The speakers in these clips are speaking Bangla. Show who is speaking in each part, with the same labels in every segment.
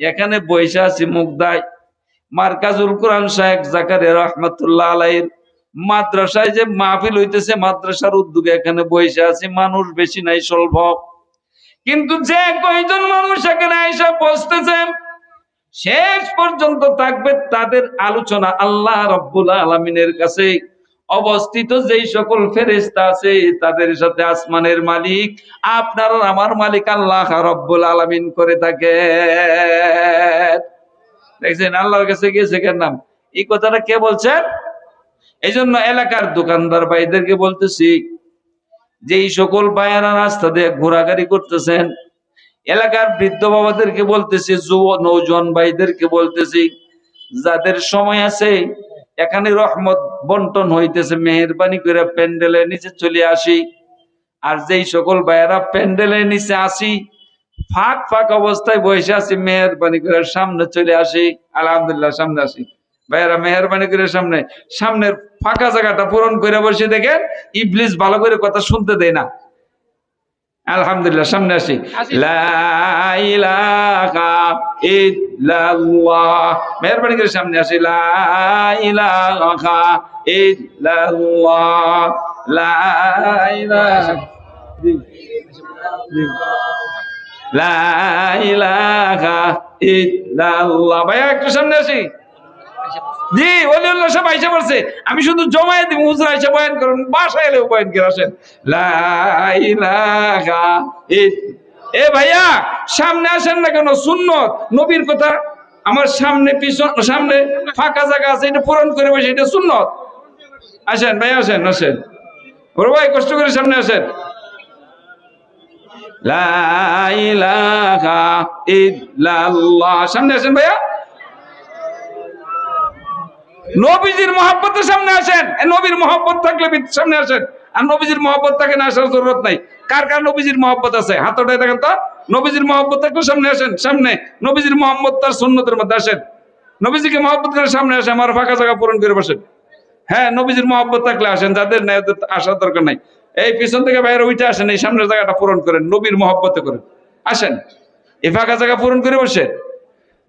Speaker 1: এখানে বসে আছি মুগদায়। মার্কাজুল কোরআন শাহেখ জাকারিয়া রহমতুল্লাহ আলাইহির মাদ্রাসায় যে মাহফিল হইতেছে, মাদ্রাসার উদ্যোগে এখানে বসে আছি, মানুষ বেশি নাই, স্বল্প। কিন্তু যে কয়জন মানুষ এখানে এসে বসতেছে, শেষ পর্যন্ত থাকবে তাদের আলোচনা আল্লাহ রব্বুল আলমিনের কাছে অবস্থিত যেই সকল ফেরেস্তা আছে, তাদের সাথে আসমানের মালিক, আপনার আমার মালিক আল্লাহ রব্বুল আলমিন করে থাকে দেখছেন, আল্লাহর কাছে গিয়েছে কেন নাম। এই কথাটা কে বলছেন? এই জন্য এলাকার দোকানদার ভাইদেরকে বলতেছি যে এই সকল ভাইয়ারা রাস্তা দিয়ে ঘোরাঘুরি করতেছেন, এলাকার বৃদ্ধ বাবাদেরকে বলতেছি, যুব নৌজন ভাইদেরকে বলতেছি, যাদের সময় আছে এখানে রহমত বন্টন হইতেছে, মেহরবানি করে প্যান্ডেলের নিচে চলে আসি। আর যেই সকল ভাইয়েরা প্যান্ডেলের নিচে আসি, ফাঁক ফাঁক অবস্থায় বসে আছি, মেহরবানি করে সামনে চলে আসি। আলহামদুলিল্লাহ, সামনে আসি। ভাইয়েরা, মেহরবানি করে সামনে, সামনের ফাঁকা জায়গাটা পূরণ করে বসে দেখেন, ইবলিস ভালো করে কথা শুনতে দেয় না। আলহামদুলিল্লাহ সামনে আসি লা ইলাহা ইল্লাল্লাহ মেহরবানি করে সামনে আসি লা ইলাহা ইল্লাল্লাহ লা ইলাহা লা ইলাহা ইল্লাল্লাহ ভাইয়া একটু সামনে আসি জি, ওলিউল্লাহ সব আইসা পড়ছে। আমি শুধু জমায়ে দিব হুজুর আইসা বয়ান করুন, বাসায় এলেও বয়ান করে আসেন। এ ভাইয়া, সামনে আসেন না কেন? সুন্নত, নবীর কথা আমার সামনে পিছন সামনে ফাঁকা জায়গা আছে, এটা পূরণ করে বসে, এটা সুন্নত। আসেন ভাই আসেন আসেন। বড় ভাই, কষ্ট করে সামনে আসেন। সামনে আসেন ভাইয়া। নবীজির মহাব্বতের সামনে আসেন। নবীর মহব্বত থাকলে সামনে আসেন। আর নবীজির মহব্বত থাকে না, আসার জরুরত নাই। কার কার নবীজির মহব্বত আছে? হাত ওঠায় দেখেন তো। নবীজির মহব্বত থাকলে সামনে আসেন। সামনে নবীজির মহব্বত তার সুন্নতের মধ্যে আসেন। নবীজিকে মহব্বত করে সামনে আসে আমার ফাঁকা জায়গা পূরণ করে বসেন। হ্যাঁ নবীজির মহব্বত থাকলে আসেন, যাদের নাই আসার দরকার নাই। এই পিছন থেকে বাইরে উঠে আসেন, এই সামনের জায়গাটা পূরণ করেন, নবীর মহব্বতে করেন। আসেন। এই ফাঁকা জায়গা পূরণ করে বসেন।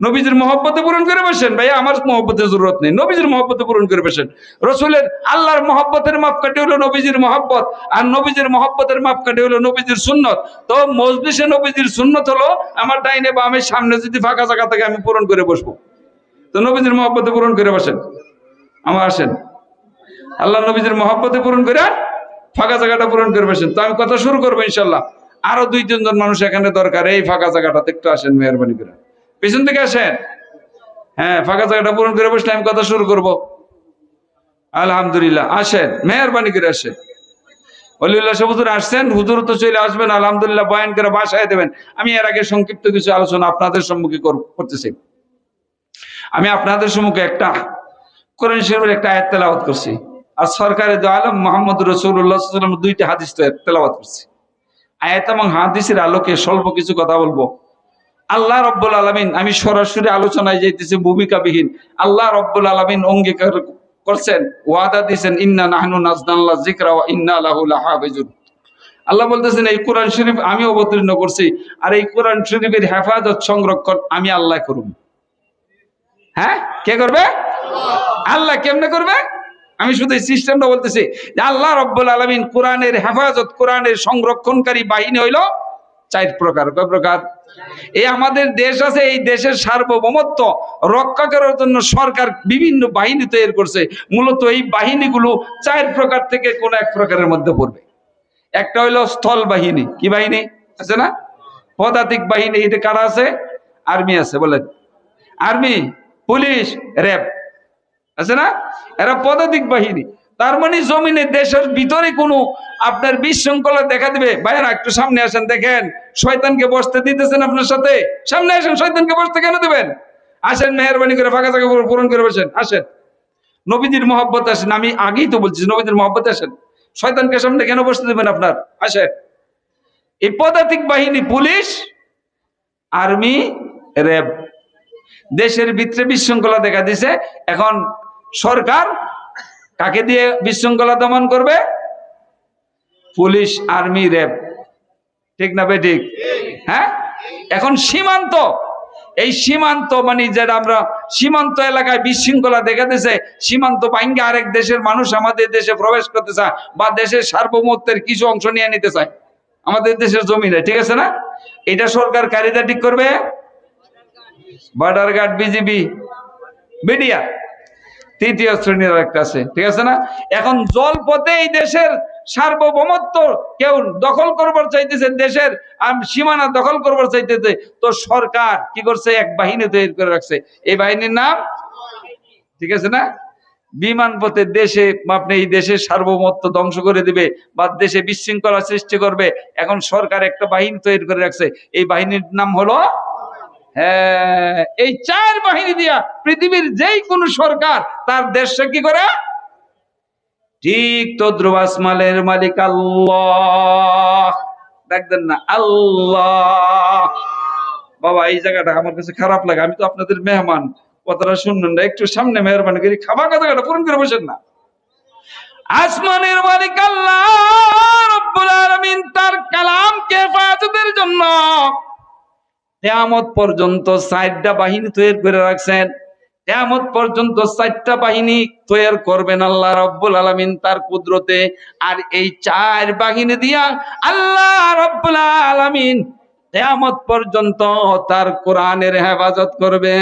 Speaker 1: নবীজির মহব্বতে পূরণ করে বসেন ভাই আমার মহব্বতের জরুরত নেই। নবীজির মহব্বতে পূরণ করে বসেন। রসুলের আল্লাহর মহব্বতের মাপকাঠি হলো নবীজির মহব্বত, আর নবীজির মহব্বতের মাপকাঠি হলো নবীজির সুন্নত। তো মজলিসে নবীজির সুন্নত হলো, আমার ডাইনে বা আমি সামনে যদি ফাঁকা জায়গা থেকে, আমি পূরণ করে বসবো। তো নবীজির মহব্বতে পূরণ করে বসেন। আমার আসেন। আল্লাহ নবীজির মহব্বতে পূরণ করে ফাঁকা জায়গাটা পূরণ করে বসেন। তো আমি কথা শুরু করব ইনশাল্লাহ আরও দুই তিনজন মানুষ এখানে দরকার, এই ফাঁকা জায়গাটাতে একটু আসেন মেহরবানি করে। পিছন থেকে আসেন। হ্যাঁ ফাঁকা জায়গাটা পূরণ করে বসলে আমি কথা শুরু করব। আলহামদুলিল্লাহ, আসেন, মেহরবানি করে আসেন। অলিউল্লাহ আসছেন, হুজুর তো চলে আসবেন, আলহামদুলিল্লাহ, বয়ান করে বাসায় দেবেন। আমি এর আগে সংক্ষিপ্ত কিছু আলোচনা আপনাদের সম্মুখে করতেছি। আমি আপনাদের সম্মুখে একটা কোরআন শরীফের একটা আয়াত করছি। আর সরকারের দো মোহাম্মদ রসুল্লাহ দুইটা হাদিস তেলাওয়াত করছি। আয়াত এবং হাদিসের আলোকে স্বল্প কিছু কথা বলব। আল্লাহ রব্বুল আলমিন আমি সরাসরি আলোচনায় যাইতেছি ভূমিকাবিহীন। আল্লাহ রব্বুল আলমিন অঙ্গীকার করছেন ওয়াদা দিয়েছেন ইন্না নাহনু নাজদাল্লাহ জিকরা ইন্না লাহু লাহাফিজুন। আল্লাহ বলতেছেন এই কোরআন শরীফ আমি অবতীর্ণ করছি আর এই কোরআন শরীফের হেফাজত সংরক্ষণ আমি আল্লাহ করুম হ্যাঁ? কে করবে? আল্লাহ কেমনে করবে? আমি শুধু এই সিস্টেমটা বলতেছি যে আল্লাহ রব্বুল আলমিন কোরআনের হেফাজত কোরআনের সংরক্ষণকারী বাহিনী হইল চার প্রকার। কয় প্রকার? এই আমাদের দেশ আছে, এই দেশের সার্বভৌমত্ব রক্ষা করার জন্য সরকার বিভিন্ন বাহিনী তৈরি করছে। মূলত এই বাহিনীগুলো চার প্রকার থেকে কোন এক প্রকারের মধ্যে পড়বে। একটা হইল স্থল বাহিনী। কি বাহিনী? আছে না? পদাতিক বাহিনী। এটা কারা আছে? আর্মি আছে, বলেন। Army, police, RAB. আছে না? এরা পদাতিক বাহিনী। তার মানে জমিনে দেশের ভিতরে কোনো আপনার বিশৃঙ্খলা দেখা দিবে। ভাইয়েরা, একটু সামনে আসেন, দেখেন, শয়তানকে বসতে দিতেছেন আপনার সাথে। সামনে আসেন, শয়তানকে বসতে কেন দিবেন? আসেন, মেহরবানি করে ফাঁকা জায়গা পূরণ করে বসেন, আসেন। নবীজির মহব্বত আসেন, আমি আগেই তো বলছি, নবীজির মহব্বত আসেন। শয়তানকে সামনে কেন বসতে দেবেন আপনার? আসেন। এই পদাতিক বাহিনী, পুলিশ, আর্মি, র্যাব, দেশের ভিতরে বিশৃঙ্খলা দেখা দিছে। এখন সরকার কাকে দিয়ে বিশৃঙ্খলা দমন করবে? Police, army, RAB. ঠিক না বে ঠিক? হ্যাঁ? এখন সীমান্ত। এই সীমান্ত মানে যেটা আমরা সীমান্ত এলাকায় বিশৃঙ্খলা দেখা দিছে, সীমান্ত ভাঙ্গে আরেক দেশের মানুষ আমাদের দেশে প্রবেশ করতে চায় বা দেশের সার্বভৌমত্বের কিছু অংশ নিয়ে নিতে চায়। আমাদের দেশের জমিনে ঠিক আছে না? এটা সরকার কারিদা ঠিক করবে? বর্ডার গার্ড বিজিবি মিডিয়া তৃতীয় শ্রেণির একটা আছে, ঠিক আছে না? এখন জলপথে এই দেশের সার্বভৌমত্ব কেউ দখল করবার চাইতেছে, দেশের সীমানা দখল করবার চাইতেছে, তো সরকার কি করছে? এক বাহিনী তৈরি করে রাখছে। এই বাহিনীর নাম? ঠিক আছে না? বিমান পথে দেশে আপনি এই দেশের সার্বভৌমত্ব ধ্বংস করে দিবে বা দেশে বিশৃঙ্খলা সৃষ্টি করবে। এখন সরকার একটা বাহিনী তৈরি করে রাখছে। এই বাহিনীর নাম হলো হ্যাঁ এই চার বাহিনী দিয়া পৃথিবীর যেই কোন সরকার তার দেশে কি করে? ঠিক তদ্রুব আসমালের মালিক আল্লাহ। দেখবেন না, আল্লাহ। বাবা, এই জায়গাটা আমার কাছে খারাপ লাগে, আমি তো আপনাদের মেহমান। কথাটা শুনবেন না, একটু সামনে মেহরবানি করি, খাবার কথাটা পূরণ করে বসেন না। আসমানের মালিক আল্লাহ, রব্বুল আলামিন তার কালামকে হেফাজতের জন্য কেয়ামত পর্যন্ত চারটা বাহিনী তৈরি করে রাখছেন। কেয়ামত পর্যন্ত চারটা বাহিনী তৈরি করবেন আল্লাহ রব্বুল আলামিন তার কুদরতে। আর এই চার বাহিনী দিয়া আল্লাহ রব্বুল আলামিন কেয়ামত পর্যন্ত তার কোরআনের হেফাজত করবে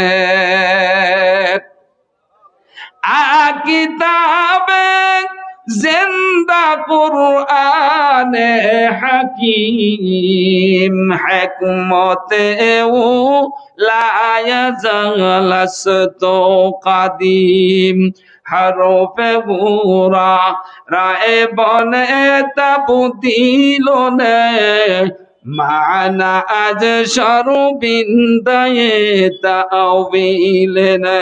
Speaker 1: কিতাবে জিন্দা কুরআনে হাকিম হিকমতে ও লা ইয়াজালাসতু কাদিম। হরফে গুরা রায়ে বনে তা তাবদিলনে মানা আজ সরবিন্দায়ে তাওবিলনে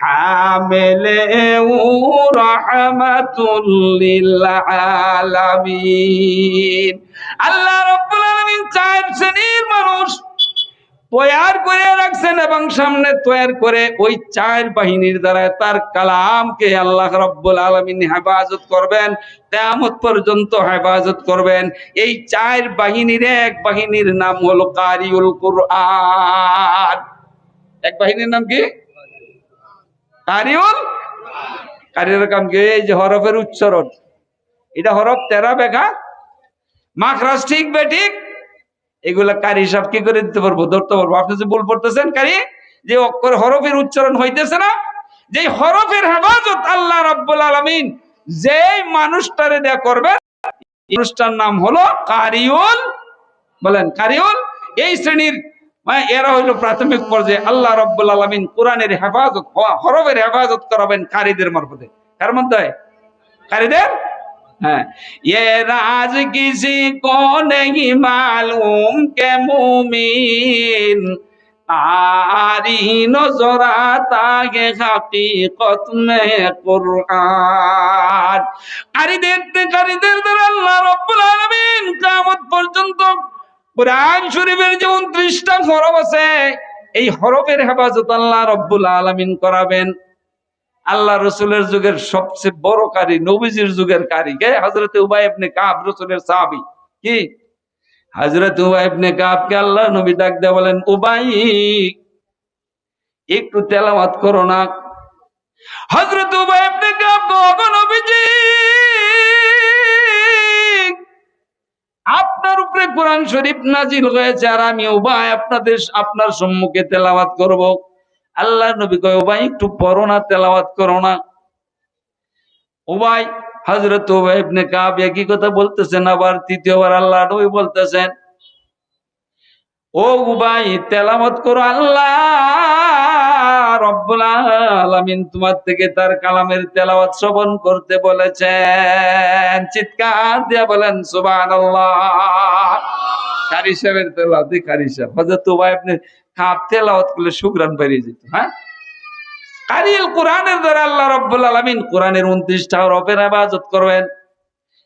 Speaker 1: ও রহমাতুল্লিল আলামিন আল্লাহ রব্বুল আলামিন চার শ্রেণির মানুষ তৈয়ার করে রাখছেন এবং সামনে তৈয়ার করে ওই চার বাহিনীর দ্বারা তার কালামকে আল্লাহ রব্বুল আলমিন হেফাজত করবেন তেমত পর্যন্ত হেফাজত করবেন। এই চার বাহিনীর এক বাহিনীর নাম হলো কারিউল কুরআন। এক বাহিনীর নাম কি? কারিউল কারিউল কাম কি? এই যে হরফের উচ্চারণ। এটা হরফ তেরা বেখা মাখরাজ ঠিক বে ঠিক? এগুলা কারি হিসাব কি করে দিতে পারব? ধরতে পারব। আপনি যে ভুল পড়তেছেন কারি, যে অক্ষর হরফের উচ্চারণ হইতেছে না যে হরফের হেফাজত আল্লাহ রাব্বুল আলামিন যে মানুষটারে দেয়া করবে মানুষটার নাম হলো কারিউল। বলেন, কারিউল। এই শ্রেণির মানে এরা হইল প্রাথমিক পর্যায়ে আল্লাহ রব্বুল আলমিন কোরআনের হেফাজত হওয়া হরবের হেফাজত করাবেন কারিদের মারফতে। কার মধ্যে? কারিদের? হ্যাঁ। রাজ কিসি কোনে মালুম কে মুমিন? আরি নজরাতা গে হাকিকত মে কোরআন। কারীদের কারীদের দ্বারা আল্লাহ রব্বুল আলামিন কিয়ামত পর্যন্ত কোরআন শরীফের যে 29টা হরফ আছে, এই হরফের হেফাজত আল্লাহ রাব্বুল আলামিন করাবেন। আল্লাহ রসুলের যুগের সবচেয়ে বড় কারি, নবীজির যুগের কারি কে? হজরত উবাই কাব রসুলের সাহাবী। কি? হজরত উবাই ইবনে কাবকে আল্লাহ নবী ডাক দিয়ে বলেন, উবাই, একটু তেলাওয়াত করো না। হজরত উবাই কাব গো নবীজি আপনার উপরে কোরআন শরীফ নাজিল হয়েছে আর আমি উবাই আপনাদের আপনার সম্মুখে তেলাওয়াত করব। আল্লাহ নবী কয়, উবাই, একটু পড়ো না, তেলাওয়াত করো না। উবাই হজরত ইবনে কাব একই কথা বলতেছেন, আবার তৃতীয়বার আল্লাহ নবী বলতেছেন, ও উবাই তেলামত করো আল্লাহ। রব্বুল তোমার থেকে তার কালামের তেলাওয়াত শ্রবণ করতে বলেছেন। চিৎকার দিয়া বলেন তেলাওয়াত সাহেব তেলাওয়াত করলে বেরিয়ে যেত হ্যাঁ? কারিল কোরআনের আল্লাহ আলামিন কোরআনের 29টা হরফের ইবাদত করবেন।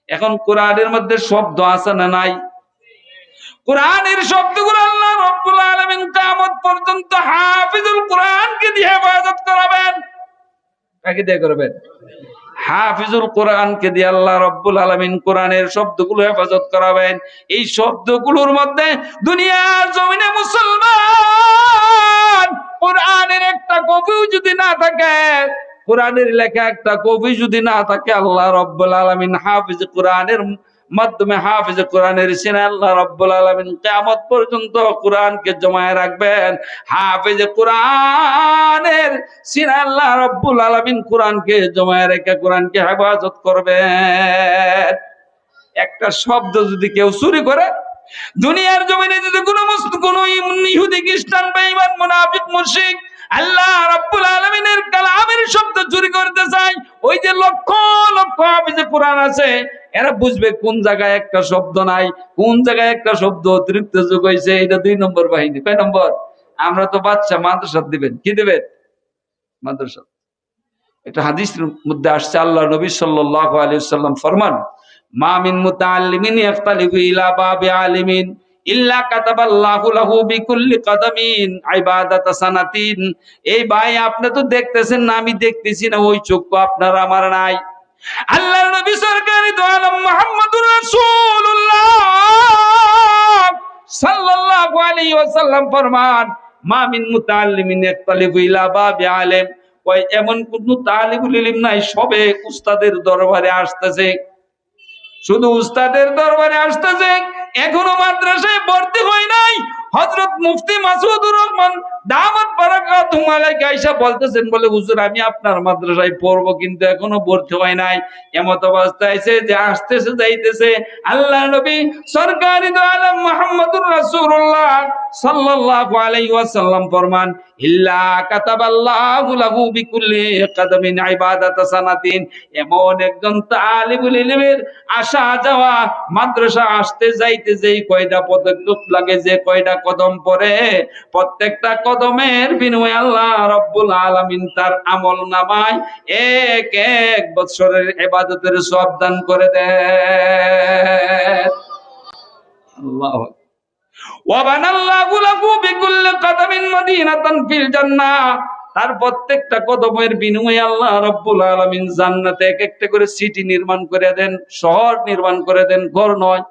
Speaker 1: এখন কোরআনের মধ্যে শব্দ আছে না নাই? কোরআনের শব্দগুলো আল্লাহ রব্বুল আলামিন কিয়ামত পর্যন্ত হাফিজুল কোরআনকে দিয়ে ইবাদত করাবেন। কাকে দিয়ে করবেন? হাফিজুল কোরআনকে দিয়ে আল্লাহ রব্বুল আলামিন কোরআনের শব্দগুলো হেফাজত করাবেন। এই শব্দগুলোর মধ্যে দুনিয়ার জমিনে মুসলমান কোরআনের একটা কবিও যদি না থাকে, কোরআনের লেখা একটা কবি যদি না থাকে, আল্লাহ রব্বুল আলামিন হাফিজ কোরআনের মাধ্যমে হাফিজ কোরআনের সিনে আল্লাহ রব্বুল আলামিন কিয়ামত পর্যন্ত কোরআনকে জমায়ে রাখবেন। হাফিজ কোরআনের সিনে আল্লাহ রব্বুল আলামিন কোরআনকে জমায়ে রেখে কোরআনকে হেফাজত করবেন। একটা শব্দ যদি কেউ চুরি করে, দুনিয়ার জমিনে যদি কোনো কোনো ইহুদি, খ্রিস্টান, বেঈমান, মুনাফিক, মুশরিক আল্লাহ রাব্বুল আলামিনের কালামের শব্দ চুরি করতে চায়, ওই যে লক্ষ লক্ষ হাফিজে কোরআন আছে এরা বুঝবে কোন জায়গায় একটা শব্দ নাই, কোন জায়গায় একটা শব্দ অতিরিক্ত যোগ হয়েছে, এটা দুই নম্বর বাহিনী। কয় নম্বর? আমরা তো বাচ্চা মাদ্রাসা দিবেন। কি দিবেন? মাদ্রাসা একটা হাদিস মধ্যে আসছে আল্লাহ নবী সাল্লাল্লাহু আলাইহি সাল্লাম ফরমান, মা মিন মুতাআল্লিমিন ইয়াখতালিফু ইলা বাবি আলিমিন ইল্লা কাতাবাল্লাহু লাহু বিকুল্লি কদামিন ইবাদাত সানাতিন। এই ভাই, আপনি তো দেখতেছেন না, আমি দেখতেছি না, ওই চক্ষু আপনার, আমার নাই। আল্লাহর নবী সরকারি দোয়ালম মুহাম্মদুর রাসূলুল্লাহ। সাল্লাল্লাহু আলাইহি ওয়াসাল্লাম ফরমান, মা মিন মুতাআল্লিমিন ইলা বাবি আলিম। ওই এমন কোন তালিবুল ইলম নাই, সবে উস্তাদের দরবারে আসতেছে। শুধু উস্তাদের দরবারে আসতেছে, এখনও মাদ্রাসায় ভর্তি হয় নাই। হযরত মুফতি রহমান দামাত বারাকাতুহু আলাইহি আয়েশা বলতেছেন বলে, হুজুর, আমি আপনার মাদ্রাসায় পড়ব কিন্তু এখনও ভর্তি হয় নাই। এমত অবস্থা আছে যে আসতেছে, যাইতেছে আল্লাহ নবী সরকারি দো আলম মুহাম্মদুর রাসূলুল্লাহ সাল্লাল্লাহু আলাইহি ওয়াসাল্লাম ফরমান, ইল্লা কাতাবাল্লাহু লাহু বিকুল্লি কদমিন ইবাদাত সানাতিন। এমন একজন তালিবুল ইলমের আসা যাওয়া মাদ্রাসা আসতে যাইতে যেই কয়টা পদক্ষেপ লাগে, যে কয়টা কদম পরে প্রত্যেকটা কদমের বিনিময়ে আল্লাহ রব্বুল আলামিন তার আমল নামায় এক এক বছরের ইবাদতের সব দান করে দেন। আল্লাহ বিকুল্লি কদমিন মদিনাতান ফিল জান্নাহ। তার প্রত্যেকটা কদমের বিনিময়ে আল্লাহ রব্বুল আলামিন জান্নাতে এক একটা করে সিটি নির্মাণ করে দেন, শহর নির্মাণ করে দেন, ঘর নয়।